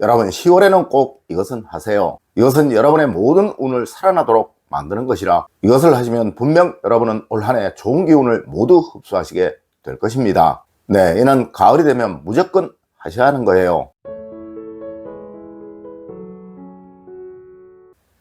여러분 10월에는 꼭 이것은 하세요. 이것은 여러분의 모든 운을 살아나도록 만드는 것이라 이것을 하시면 분명 여러분은 올 한 해 좋은 기운을 모두 흡수하시게 될 것입니다. 네, 이는 가을이 되면 무조건 하셔야 하는 거예요.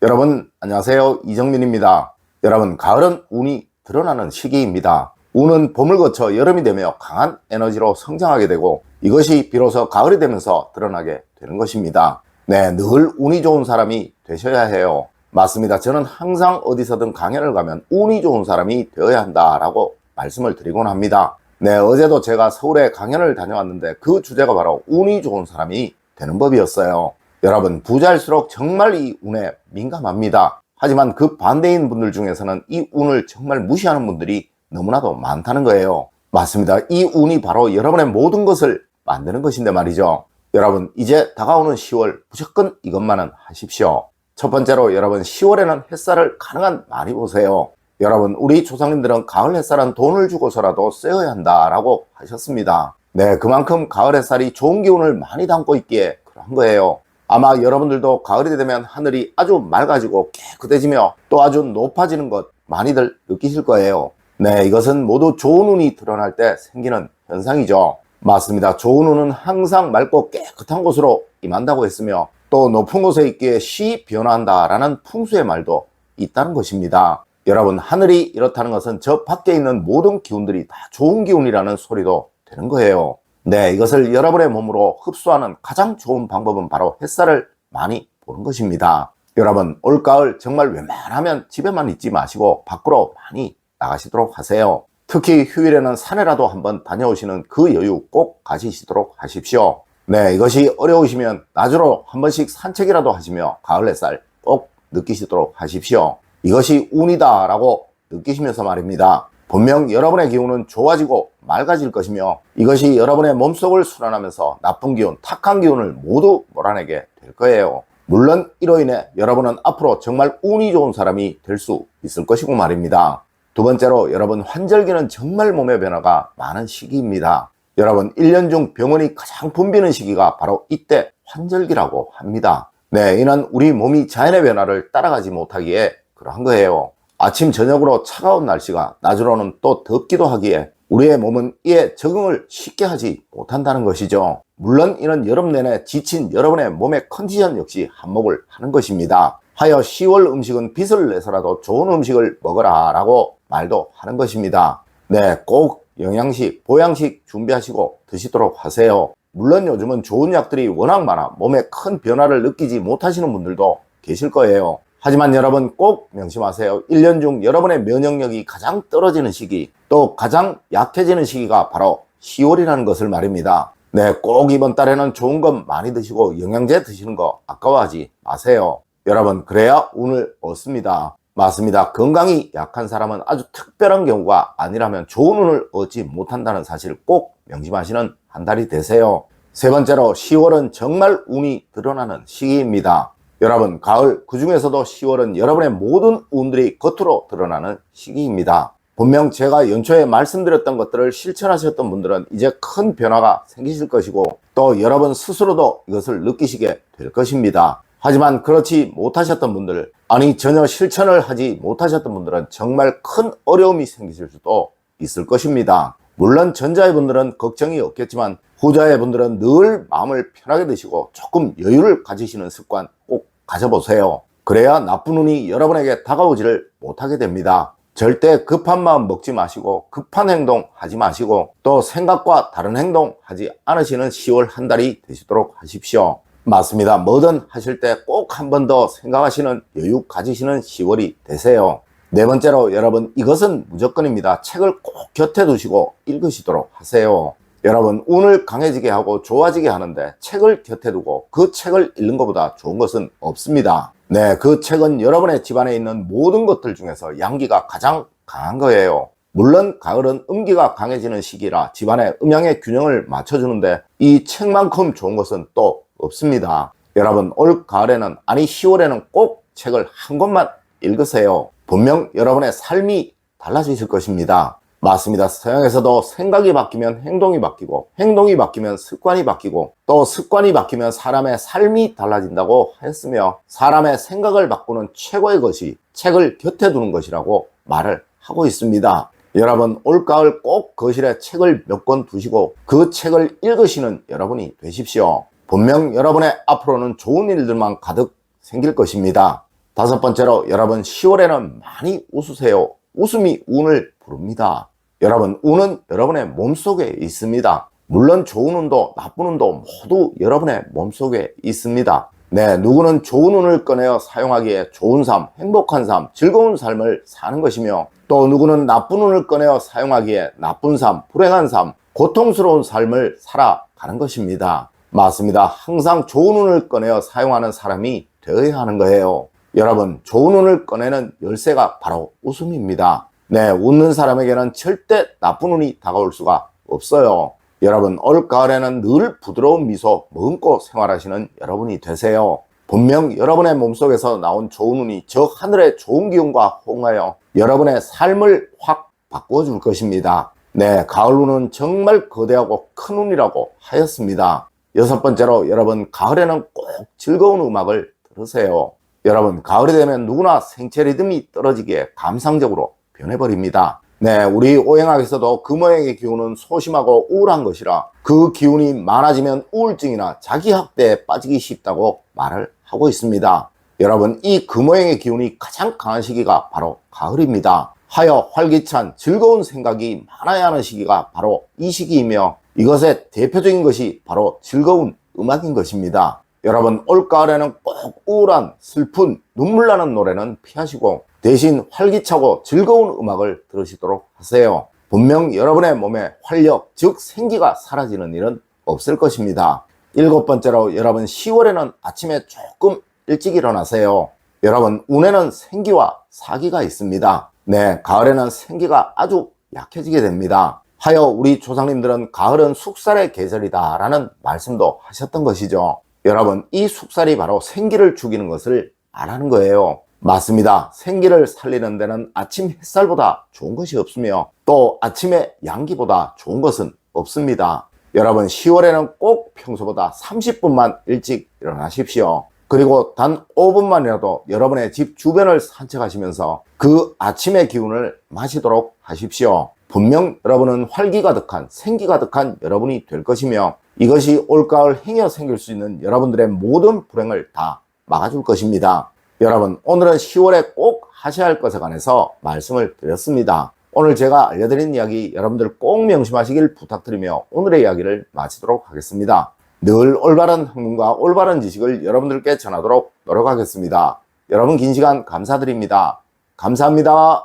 여러분 안녕하세요 이정민입니다. 여러분 가을은 운이 드러나는 시기입니다. 운은 봄을 거쳐 여름이 되며 강한 에너지로 성장하게 되고 이것이 비로소 가을이 되면서 드러나게 되는 것입니다. 네, 늘 운이 좋은 사람이 되셔야 해요. 맞습니다. 저는 항상 어디서든 강연을 가면 운이 좋은 사람이 되어야 한다라고 말씀을 드리곤 합니다. 네, 어제도 제가 서울에 강연을 다녀왔는데 그 주제가 바로 운이 좋은 사람이 되는 법이었어요. 여러분, 부자일수록 정말 이 운에 민감합니다. 하지만 그 반대인 분들 중에서는 이 운을 정말 무시하는 분들이 너무나도 많다는 거예요. 맞습니다. 이 운이 바로 여러분의 모든 것을 만드는 것인데 말이죠. 여러분, 이제 다가오는 10월 무조건 이것만은 하십시오. 첫 번째로 여러분 10월에는 햇살을 가능한 많이 보세요. 여러분, 우리 조상님들은 가을 햇살은 돈을 주고서라도 써야 한다라고 하셨습니다. 네, 그만큼 가을 햇살이 좋은 기운을 많이 담고 있기에 그런 거예요. 아마 여러분들도 가을이 되면 하늘이 아주 맑아지고 깨끗해지며 또 아주 높아지는 것 많이들 느끼실 거예요. 네, 이것은 모두 좋은 운이 드러날 때 생기는 현상이죠. 맞습니다. 좋은 운은 항상 맑고 깨끗한 곳으로 임한다고 했으며 또 높은 곳에 있기에 쉬 변한다라는 풍수의 말도 있다는 것입니다. 여러분, 하늘이 이렇다는 것은 저 밖에 있는 모든 기운들이 다 좋은 기운이라는 소리도 되는 거예요. 네, 이것을 여러분의 몸으로 흡수하는 가장 좋은 방법은 바로 햇살을 많이 보는 것입니다. 여러분, 올가을 정말 웬만하면 집에만 있지 마시고 밖으로 많이 나가시도록 하세요. 특히 휴일에는 산에라도 한번 다녀오시는 그 여유 꼭 가지시도록 하십시오. 네, 이것이 어려우시면 낮으로 한 번씩 산책이라도 하시며 가을 햇살 꼭 느끼시도록 하십시오. 이것이 운이다 라고 느끼시면서 말입니다. 분명 여러분의 기운은 좋아지고 맑아질 것이며 이것이 여러분의 몸속을 순환하면서 나쁜 기운, 탁한 기운을 모두 몰아내게 될 거예요. 물론 이로 인해 여러분은 앞으로 정말 운이 좋은 사람이 될 수 있을 것이고 말입니다. 두 번째로 여러분 환절기는 정말 몸의 변화가 많은 시기입니다. 여러분 1년 중 병원이 가장 붐비는 시기가 바로 이때 환절기라고 합니다. 네, 이는 우리 몸이 자연의 변화를 따라가지 못하기에 그러한 거예요. 아침 저녁으로 차가운 날씨가 낮으로는 또 덥기도 하기에 우리의 몸은 이에 적응을 쉽게 하지 못한다는 것이죠. 물론 이는 여름 내내 지친 여러분의 몸의 컨디션 역시 한몫을 하는 것입니다. 하여 10월 음식은 빚을 내서라도 좋은 음식을 먹어라 라고 말도 하는 것입니다. 네, 꼭 영양식, 보양식 준비하시고 드시도록 하세요. 물론 요즘은 좋은 약들이 워낙 많아 몸에 큰 변화를 느끼지 못하시는 분들도 계실 거예요. 하지만 여러분 꼭 명심하세요. 1년 중 여러분의 면역력이 가장 떨어지는 시기, 또 가장 약해지는 시기가 바로 10월이라는 것을 말입니다. 네, 꼭 이번 달에는 좋은 것 많이 드시고 영양제 드시는 거 아까워하지 마세요. 여러분, 그래야 운을 얻습니다. 맞습니다. 건강이 약한 사람은 아주 특별한 경우가 아니라면 좋은 운을 얻지 못한다는 사실을 꼭 명심하시는 한 달이 되세요. 세 번째로 10월은 정말 운이 드러나는 시기입니다. 여러분, 가을, 그 중에서도 10월은 여러분의 모든 운들이 겉으로 드러나는 시기입니다. 분명 제가 연초에 말씀드렸던 것들을 실천하셨던 분들은 이제 큰 변화가 생기실 것이고 또 여러분 스스로도 이것을 느끼시게 될 것입니다. 하지만 그렇지 못하셨던 분들, 아니 전혀 실천을 하지 못하셨던 분들은 정말 큰 어려움이 생기실 수도 있을 것입니다. 물론 전자의 분들은 걱정이 없겠지만 후자의 분들은 늘 마음을 편하게 드시고 조금 여유를 가지시는 습관 꼭 가져보세요. 그래야 나쁜 운이 여러분에게 다가오지를 못하게 됩니다. 절대 급한 마음 먹지 마시고 급한 행동 하지 마시고 또 생각과 다른 행동 하지 않으시는 10월 한 달이 되시도록 하십시오. 맞습니다. 뭐든 하실 때 꼭 한 번 더 생각하시는 여유 가지시는 10월이 되세요. 네 번째로 여러분 이것은 무조건입니다. 책을 꼭 곁에 두시고 읽으시도록 하세요. 여러분 운을 강해지게 하고 좋아지게 하는데 책을 곁에 두고 그 책을 읽는 것보다 좋은 것은 없습니다. 네, 그 책은 여러분의 집안에 있는 모든 것들 중에서 양기가 가장 강한 거예요. 물론 가을은 음기가 강해지는 시기라 집안의 음양의 균형을 맞춰주는데 이 책만큼 좋은 것은 또 없습니다. 여러분 올 가을에는 아니 10월에는 꼭 책을 한 권만 읽으세요. 분명 여러분의 삶이 달라지실 것입니다. 맞습니다. 서양에서도 생각이 바뀌면 행동이 바뀌고 행동이 바뀌면 습관이 바뀌고 또 습관이 바뀌면 사람의 삶이 달라진다고 했으며 사람의 생각을 바꾸는 최고의 것이 책을 곁에 두는 것이라고 말을 하고 있습니다. 여러분 올가을 꼭 거실에 책을 몇 권 두시고 그 책을 읽으시는 여러분이 되십시오. 분명 여러분의 앞으로는 좋은 일들만 가득 생길 것입니다. 다섯 번째로 여러분 10월에는 많이 웃으세요. 웃음이 운을 부릅니다. 여러분 운은 여러분의 몸속에 있습니다. 물론 좋은 운도 나쁜 운도 모두 여러분의 몸속에 있습니다. 네, 누구는 좋은 운을 꺼내어 사용하기에 좋은 삶, 행복한 삶, 즐거운 삶을 사는 것이며 또 누구는 나쁜 운을 꺼내어 사용하기에 나쁜 삶, 불행한 삶, 고통스러운 삶을 살아가는 것입니다. 맞습니다. 항상 좋은 운을 꺼내어 사용하는 사람이 되어야 하는 거예요. 여러분, 좋은 운을 꺼내는 열쇠가 바로 웃음입니다. 네, 웃는 사람에게는 절대 나쁜 운이 다가올 수가 없어요. 여러분, 올 가을에는 늘 부드러운 미소 머금고 생활하시는 여러분이 되세요. 분명 여러분의 몸속에서 나온 좋은 운이 저 하늘의 좋은 기운과 호응하여 여러분의 삶을 확 바꾸어 줄 것입니다. 네, 가을 운은 정말 거대하고 큰 운이라고 하였습니다. 여섯 번째로 여러분, 가을에는 꼭 즐거운 음악을 들으세요. 여러분, 가을이 되면 누구나 생체 리듬이 떨어지기에 감상적으로 변해버립니다. 네, 우리 오행학에서도 그 모양의 기운은 소심하고 우울한 것이라 그 기운이 많아지면 우울증이나 자기 학대에 빠지기 쉽다고 말을 하고 있습니다. 여러분, 이 금모양의 기운이 가장 강한 시기가 바로 가을입니다. 하여 활기찬 즐거운 생각이 많아야 하는 시기가 바로 이 시기이며 이것의 대표적인 것이 바로 즐거운 음악인 것입니다. 여러분, 올가을에는 꼭 우울한, 슬픈, 눈물 나는 노래는 피하시고 대신 활기차고 즐거운 음악을 들으시도록 하세요. 분명 여러분의 몸에 활력, 즉 생기가 사라지는 일은 없을 것입니다. 일곱 번째로 여러분 10월에는 아침에 조금 일찍 일어나세요. 여러분 운에는 생기와 사기가 있습니다. 네, 가을에는 생기가 아주 약해지게 됩니다. 하여 우리 조상님들은 가을은 숙살의 계절이다 라는 말씀도 하셨던 것이죠. 여러분 이 숙살이 바로 생기를 죽이는 것을 말하는 거예요. 맞습니다. 생기를 살리는 데는 아침 햇살보다 좋은 것이 없으며 또 아침에 양기보다 좋은 것은 없습니다. 여러분 10월에는 꼭 평소보다 30분만 일찍 일어나십시오. 그리고 단 5분만이라도 여러분의 집 주변을 산책하시면서 그 아침의 기운을 마시도록 하십시오. 분명 여러분은 활기 가득한 생기 가득한 여러분이 될 것이며 이것이 올가을 행여 생길 수 있는 여러분들의 모든 불행을 다 막아줄 것입니다. 여러분 오늘은 10월에 꼭 하셔야 할 것에 관해서 말씀을 드렸습니다. 오늘 제가 알려드린 이야기 여러분들 꼭 명심하시길 부탁드리며 오늘의 이야기를 마치도록 하겠습니다. 늘 올바른 학문과 올바른 지식을 여러분들께 전하도록 노력하겠습니다. 여러분 긴 시간 감사드립니다. 감사합니다.